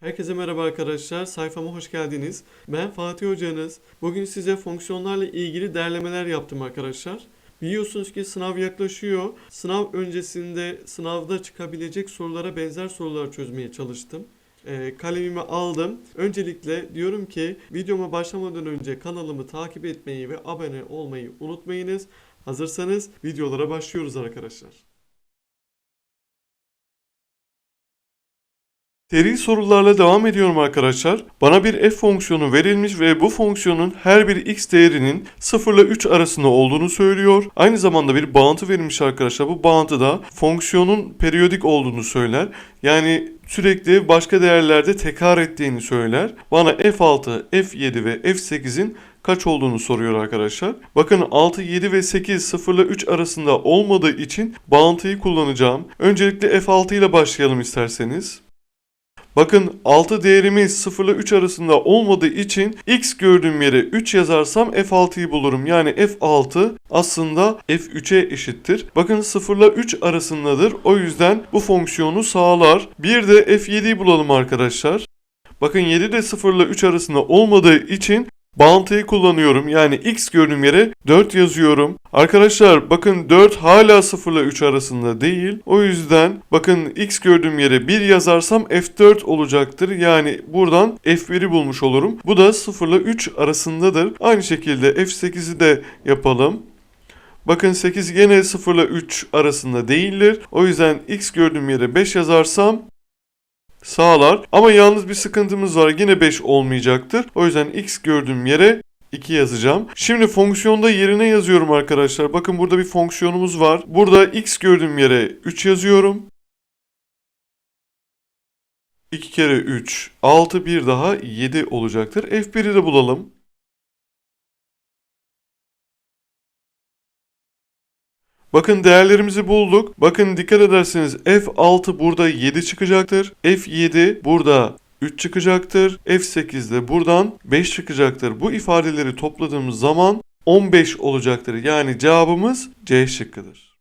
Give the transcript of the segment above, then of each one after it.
Herkese merhaba arkadaşlar. Sayfama hoş geldiniz. Ben Fatih Hocanız. Bugün size fonksiyonlarla ilgili derlemeler yaptım arkadaşlar. Biliyorsunuz ki sınav yaklaşıyor. Sınav öncesinde sınavda çıkabilecek sorulara benzer sorular çözmeye çalıştım. Ee, kalemimi aldım. Öncelikle diyorum ki videoma başlamadan önce kanalımı takip etmeyi ve abone olmayı unutmayınız. Hazırsanız videolara başlıyoruz arkadaşlar. Seri sorularla devam ediyorum arkadaşlar. Bana bir f fonksiyonu verilmiş ve bu fonksiyonun her bir x değerinin 0 ile 3 arasında olduğunu söylüyor. Aynı zamanda bir bağıntı verilmiş arkadaşlar. Bu bağıntı da fonksiyonun periyodik olduğunu söyler. Yani sürekli başka değerlerde tekrar ettiğini söyler. Bana f6, f7 ve f8'in kaç olduğunu soruyor arkadaşlar. Bakın 6, 7 ve 8 0 ile 3 arasında olmadığı için bağıntıyı kullanacağım. Öncelikle f6 ile başlayalım isterseniz. Bakın 6 değerimiz 0 ile 3 arasında olmadığı için x gördüğüm yere 3 yazarsam f6'yı bulurum. Yani f6 aslında f3'e eşittir. Bakın 0 ile 3 arasındadır. O yüzden bu fonksiyonu sağlar. Bir de f7'yi bulalım arkadaşlar. Bakın 7 de 0 ile 3 arasında olmadığı için Bağıntıyı kullanıyorum. Yani x gördüğüm yere 4 yazıyorum. Arkadaşlar bakın 4 hala 0 ile 3 arasında değil. O yüzden bakın x gördüğüm yere 1 yazarsam f4 olacaktır. Yani buradan f1'i bulmuş olurum. Bu da 0 ile 3 arasındadır. Aynı şekilde f8'i de yapalım. Bakın 8 gene 0 ile 3 arasında değildir. O yüzden x gördüğüm yere 5 yazarsam sağlar. Ama yalnız bir sıkıntımız var. Yine 5 olmayacaktır. O yüzden x gördüğüm yere 2 yazacağım. Şimdi fonksiyonda yerine yazıyorum arkadaşlar. Bakın burada bir fonksiyonumuz var. Burada x gördüğüm yere 3 yazıyorum. 2 kere 3 6 bir daha 7 olacaktır. F1'i de bulalım. Bakın değerlerimizi bulduk. Bakın dikkat ederseniz F6 burada 7 çıkacaktır. F7 burada 3 çıkacaktır. F8 de buradan 5 çıkacaktır. Bu ifadeleri topladığımız zaman 15 olacaktır. Yani cevabımız C şıkkıdır.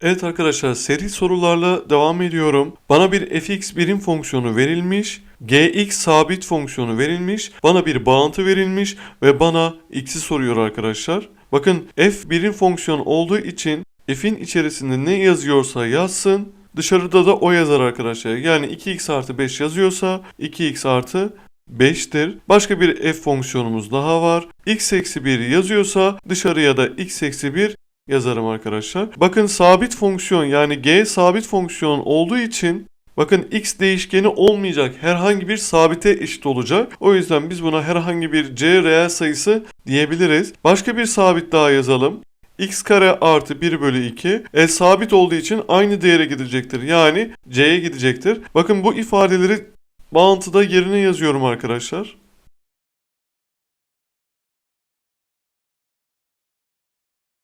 Evet arkadaşlar seri sorularla devam ediyorum. Bana bir fx birim fonksiyonu verilmiş. Gx sabit fonksiyonu verilmiş. Bana bir bağıntı verilmiş ve bana x'i soruyor arkadaşlar. Bakın f birim fonksiyon olduğu için f'in içerisinde ne yazıyorsa yazsın. Dışarıda da o yazar arkadaşlar. Yani 2x artı 5 yazıyorsa 2x artı 5'tir. Başka bir f fonksiyonumuz daha var. x eksi 1 yazıyorsa dışarıya da x eksi 1 yazarım arkadaşlar. Bakın sabit fonksiyon yani g sabit fonksiyon olduğu için bakın x değişkeni olmayacak herhangi bir sabite eşit olacak. O yüzden biz buna herhangi bir c reel sayısı diyebiliriz. Başka bir sabit daha yazalım x kare artı 1 bölü 2 e, sabit olduğu için aynı değere gidecektir. Yani c'ye gidecektir. Bakın bu ifadeleri bağıntıda yerine yazıyorum arkadaşlar.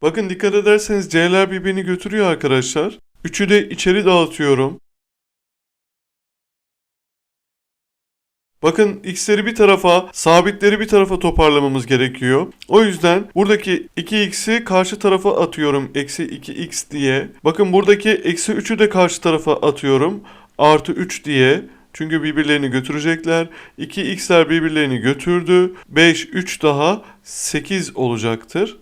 Bakın dikkat ederseniz c'ler birbirini götürüyor arkadaşlar. Üçü de içeri dağıtıyorum. Bakın x'leri bir tarafa, sabitleri bir tarafa toparlamamız gerekiyor. O yüzden buradaki 2x'i karşı tarafa atıyorum. Eksi 2x diye. Bakın buradaki eksi 3'ü de karşı tarafa atıyorum. Artı 3 diye. Çünkü birbirlerini götürecekler. 2x'ler birbirlerini götürdü. 5, 3 daha 8 olacaktır.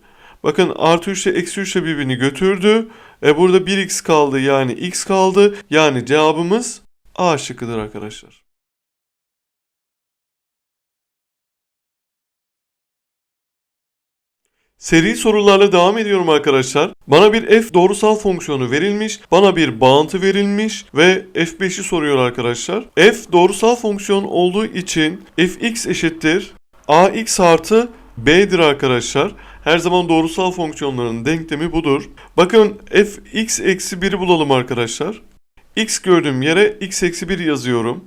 Bakın artı 3 ile eksi 3 ile birbirini götürdü. E burada 1x kaldı yani x kaldı. Yani cevabımız A şıkkıdır arkadaşlar. Seri sorularla devam ediyorum arkadaşlar. Bana bir f doğrusal fonksiyonu verilmiş, bana bir bağıntı verilmiş ve f5'i soruyor arkadaşlar. f doğrusal fonksiyon olduğu için fx eşittir ax artı b'dir arkadaşlar. Her zaman doğrusal fonksiyonların denklemi budur. Bakın fx eksi 1'i bulalım arkadaşlar. x gördüğüm yere x eksi 1 yazıyorum.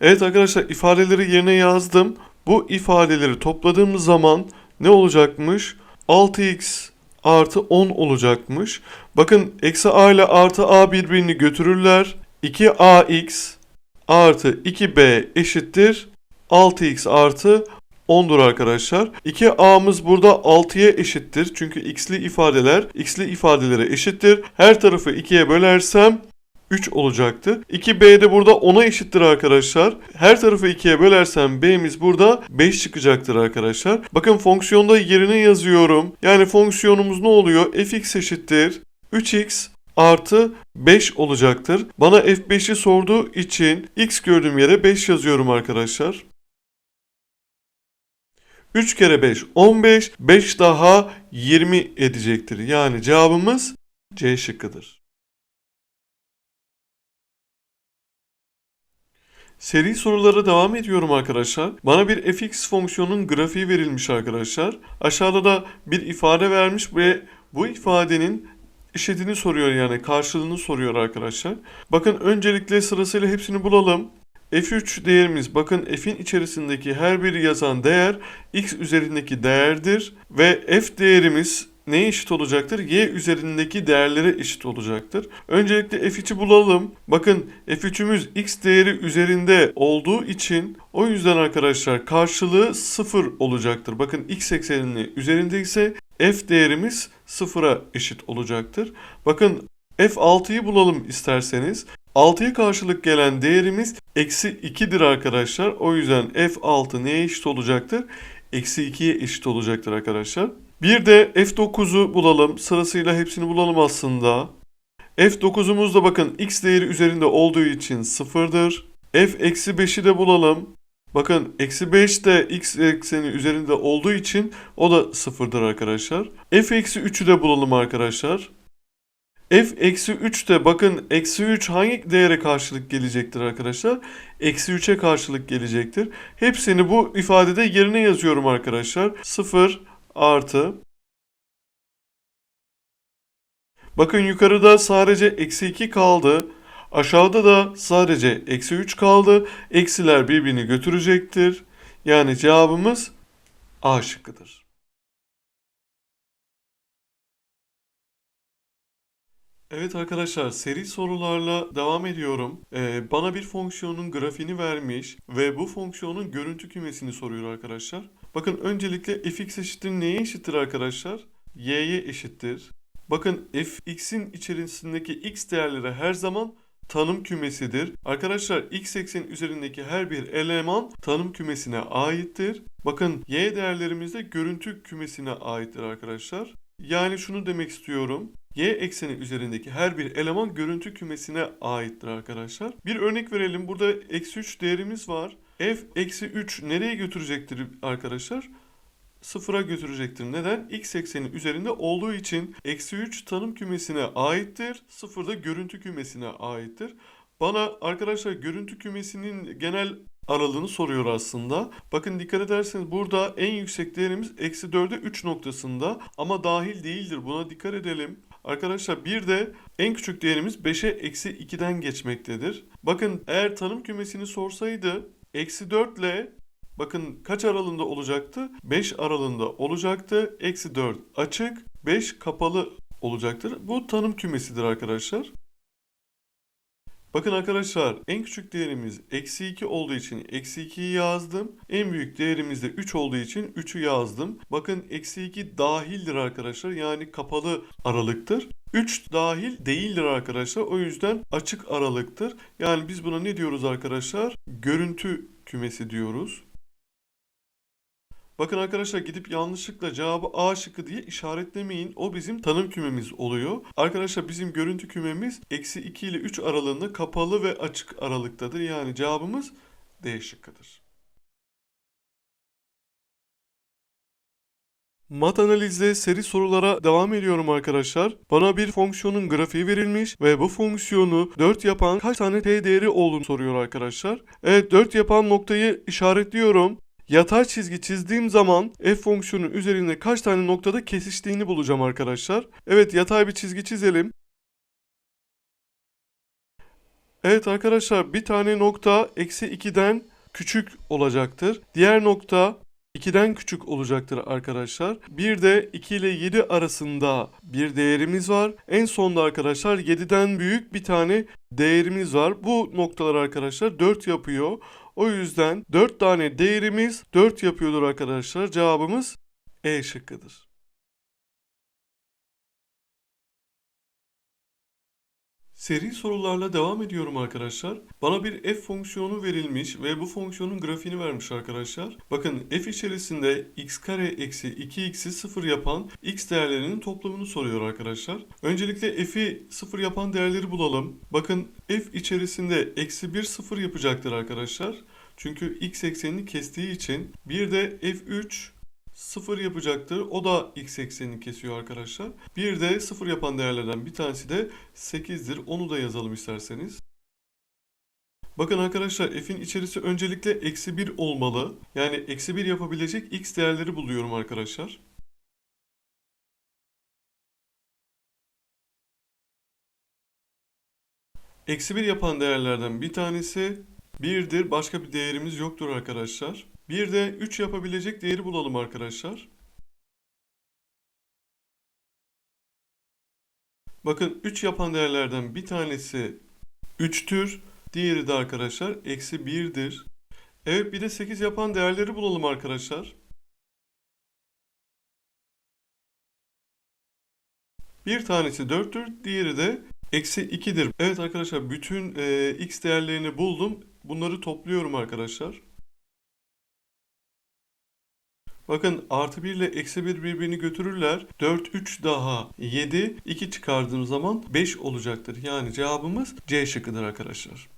Evet arkadaşlar ifadeleri yerine yazdım. Bu ifadeleri topladığımız zaman ne olacakmış? 6x artı 10 olacakmış. Bakın eksi a ile artı a birbirini götürürler. 2ax artı 2b eşittir 6x artı 10'dur arkadaşlar. 2a'mız burada 6'ya eşittir. Çünkü x'li ifadeler x'li ifadelere eşittir. Her tarafı 2'ye bölersem 3 olacaktır. 2b de burada 10'a eşittir arkadaşlar. Her tarafı 2'ye bölersem b'miz burada 5 çıkacaktır arkadaşlar. Bakın fonksiyonda yerine yazıyorum. Yani fonksiyonumuz ne oluyor? fx eşittir 3x artı 5 olacaktır. Bana f5'i sorduğu için x gördüğüm yere 5 yazıyorum arkadaşlar. 3 kere 5 15, 5 daha 20 edecektir. Yani cevabımız C şıkkıdır. Seri sorulara devam ediyorum arkadaşlar. Bana bir fx fonksiyonun grafiği verilmiş arkadaşlar. Aşağıda da bir ifade vermiş ve bu ifadenin eşitini soruyor yani karşılığını soruyor arkadaşlar. Bakın öncelikle sırasıyla hepsini bulalım. F3 değerimiz bakın f'in içerisindeki her bir yazan değer x üzerindeki değerdir ve f değerimiz neye eşit olacaktır? Y üzerindeki değerlere eşit olacaktır. Öncelikle f3'ü bulalım. Bakın f3'ümüz x değeri üzerinde olduğu için o yüzden arkadaşlar karşılığı 0 olacaktır. Bakın x ekseninin üzerinde ise f değerimiz 0'a eşit olacaktır. Bakın f6'yı bulalım isterseniz. 6'ya karşılık gelen değerimiz eksi 2'dir arkadaşlar. O yüzden f6 neye eşit olacaktır? Eksi 2'ye eşit olacaktır arkadaşlar. Bir de f9'u bulalım. Sırasıyla hepsini bulalım aslında. f9'umuz da bakın x değeri üzerinde olduğu için 0'dır. f eksi 5'i de bulalım. Bakın eksi 5 de x ekseni üzerinde olduğu için o da 0'dır arkadaşlar. f eksi 3'ü de bulalım arkadaşlar. f eksi 3 de bakın eksi 3 hangi değere karşılık gelecektir arkadaşlar? Eksi 3'e karşılık gelecektir. Hepsini bu ifadede yerine yazıyorum arkadaşlar. 0 artı Bakın yukarıda sadece eksi 2 kaldı. Aşağıda da sadece eksi 3 kaldı. Eksiler birbirini götürecektir. Yani cevabımız A şıkkıdır. Evet arkadaşlar seri sorularla devam ediyorum. Ee, bana bir fonksiyonun grafiğini vermiş ve bu fonksiyonun görüntü kümesini soruyor arkadaşlar. Bakın öncelikle fx eşittir neye eşittir arkadaşlar? y'ye eşittir. Bakın fx'in içerisindeki x değerleri her zaman tanım kümesidir. Arkadaşlar x eksenin üzerindeki her bir eleman tanım kümesine aittir. Bakın y değerlerimiz de görüntü kümesine aittir arkadaşlar. Yani şunu demek istiyorum. Y ekseni üzerindeki her bir eleman görüntü kümesine aittir arkadaşlar. Bir örnek verelim. Burada eksi 3 değerimiz var. F eksi 3 nereye götürecektir arkadaşlar? Sıfıra götürecektir. Neden? X ekseni üzerinde olduğu için eksi 3 tanım kümesine aittir. Sıfır da görüntü kümesine aittir. Bana arkadaşlar görüntü kümesinin genel aralığını soruyor aslında. Bakın dikkat ederseniz burada en yüksek değerimiz eksi 4'e 3 noktasında ama dahil değildir. Buna dikkat edelim. Arkadaşlar bir de en küçük değerimiz 5'e eksi 2'den geçmektedir. Bakın eğer tanım kümesini sorsaydı eksi 4 ile bakın kaç aralığında olacaktı? 5 aralığında olacaktı. Eksi 4 açık 5 kapalı olacaktır. Bu tanım kümesidir arkadaşlar. Bakın arkadaşlar en küçük değerimiz eksi 2 olduğu için eksi 2'yi yazdım. En büyük değerimiz de 3 olduğu için 3'ü yazdım. Bakın eksi 2 dahildir arkadaşlar yani kapalı aralıktır. 3 dahil değildir arkadaşlar o yüzden açık aralıktır. Yani biz buna ne diyoruz arkadaşlar? Görüntü kümesi diyoruz. Bakın arkadaşlar gidip yanlışlıkla cevabı A şıkkı diye işaretlemeyin. O bizim tanım kümemiz oluyor. Arkadaşlar bizim görüntü kümemiz eksi 2 ile 3 aralığında kapalı ve açık aralıktadır. Yani cevabımız D şıkkıdır. Mat analizde seri sorulara devam ediyorum arkadaşlar. Bana bir fonksiyonun grafiği verilmiş ve bu fonksiyonu 4 yapan kaç tane t değeri olduğunu soruyor arkadaşlar. Evet 4 yapan noktayı işaretliyorum. Yatay çizgi çizdiğim zaman f fonksiyonu üzerinde kaç tane noktada kesiştiğini bulacağım arkadaşlar. Evet yatay bir çizgi çizelim. Evet arkadaşlar bir tane nokta eksi 2'den küçük olacaktır. Diğer nokta 2'den küçük olacaktır arkadaşlar. Bir de 2 ile 7 arasında bir değerimiz var. En sonda arkadaşlar 7'den büyük bir tane değerimiz var. Bu noktalar arkadaşlar 4 yapıyor. O yüzden 4 tane değerimiz 4 yapıyordur arkadaşlar. Cevabımız E şıkkıdır. Seri sorularla devam ediyorum arkadaşlar. Bana bir f fonksiyonu verilmiş ve bu fonksiyonun grafiğini vermiş arkadaşlar. Bakın f içerisinde x kare eksi 2x'i 0 yapan x değerlerinin toplamını soruyor arkadaşlar. Öncelikle f'i 0 yapan değerleri bulalım. Bakın f içerisinde eksi 1 0 yapacaktır arkadaşlar. Çünkü x eksenini kestiği için bir de f3 0 yapacaktır. O da x eksenini kesiyor arkadaşlar. Bir de 0 yapan değerlerden bir tanesi de 8'dir. Onu da yazalım isterseniz. Bakın arkadaşlar f'in içerisi öncelikle eksi 1 olmalı. Yani eksi 1 yapabilecek x değerleri buluyorum arkadaşlar. Eksi 1 yapan değerlerden bir tanesi 1'dir. Başka bir değerimiz yoktur arkadaşlar. Bir de 3 yapabilecek değeri bulalım arkadaşlar. Bakın 3 yapan değerlerden bir tanesi 3'tür. Diğeri de arkadaşlar eksi 1'dir. Evet bir de 8 yapan değerleri bulalım arkadaşlar. Bir tanesi 4'tür. Diğeri de eksi 2'dir. Evet arkadaşlar bütün e, x değerlerini buldum. Bunları topluyorum arkadaşlar. Bakın artı 1 ile eksi 1 birbirini götürürler. 4, 3 daha 7. 2 çıkardığım zaman 5 olacaktır. Yani cevabımız C şıkkıdır arkadaşlar.